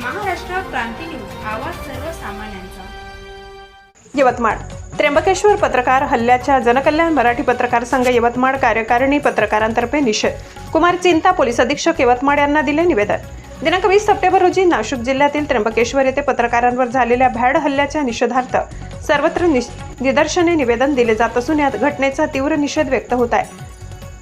क्रांती news आवाज सर्वसामान्यांचा. यवतमाळ. त्र्यंबकेश्वर पत्रकार हल्ल्याच्या जनकल्याण मराठी पत्रकार संघ यवतमाळ कार्यकारिणी पत्रकारांतर्फे निषेध. कुमार चिंता पोलीस अधीक्षक यवतमाळ यांना दिले निवेदन. दिनांक वीस सप्टेंबर रोजी नाशिक जिल्ह्यातील त्र्यंबकेश्वर येथे पत्रकारांवर झालेल्या भ्याड हल्ल्याच्या निषेधार्थ सर्वत्र निदर्शने निवेदन दिले जात असून या घटनेचा तीव्र निषेध व्यक्त होत आहे.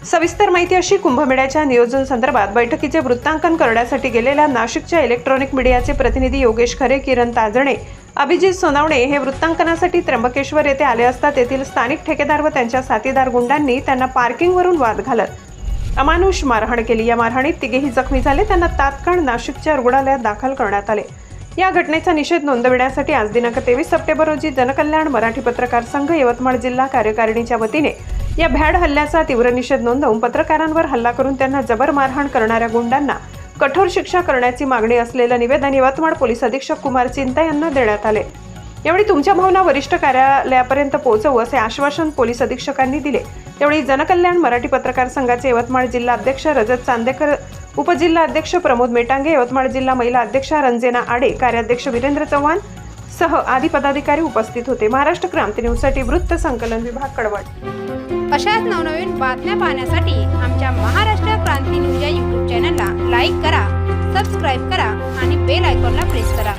सविस्तर माहिती अशी कुंभमेळ्याच्या नियोजन संदर्भात बैठकीचे वृत्तांकन करण्यासाठी गेलेल्या नाशिकच्या इलेक्ट्रॉनिक मीडियाचे प्रतिनिधी योगेश खरे किरण ताजणे अभिजित सोनावणे हे वृत्तांकनासाठी त्र्यंबकेश्वर येथे आले असता तेथील स्थानिक ठेकेदार व त्यांच्या साथीदार गुंडांनी त्यांना पार्किंगवरून वाद घालत अमानुष मारहाण केली. या मारहाणीत तिघेही जखमी झाले. त्यांना तात्काळ नाशिकच्या रुग्णालयात दाखल करण्यात आले. या घटनेचा निषेध नोंदविण्यासाठी आज दिनांक तेवीस सप्टेंबर रोजी जनकल्याण मराठी पत्रकार संघ यवतमाळ जिल्हा कार्यकारिणीच्या वतीने या भ्याड हल्ल्याचा तीव्र निषेध नोंदवून पत्रकारांवर हल्ला करून त्यांना जबर मारहाण करणाऱ्या गुंडांना कठोर शिक्षा करण्याची मागणी असलेलं निवेदन यवतमाळ पोलीस अधीक्षक कुमार चिंता यांना देण्यात आले. यावेळी तुमच्या भावना वरिष्ठ कार्यालयापर्यंत पोहोचवू असे आश्वासन पोलीस अधीक्षकांनी दिले. त्यावेळी जनकल्याण मराठी पत्रकार संघाचे यवतमाळ जिल्हा अध्यक्ष रजत चांदेकर उपजिल्हा अध्यक्ष प्रमोद मेटांगे यवतमाळ जिल्हा महिला अध्यक्षा रंजना आडे कार्याध्यक्ष वीरेंद्र चव्हाण सह आदी पदाधिकारी उपस्थित होते. महाराष्ट्र क्रांती न्यूजसाठी वृत्त संकलन विभाग कडवट. अशाच नवनवीन बातम्या पाहण्यासाठी आमच्या महाराष्ट्र क्रांती न्यूज या यूट्यूब चॅनलला लाईक करा सबस्क्राईब करा आणि बेल आयकॉनला प्रेस करा.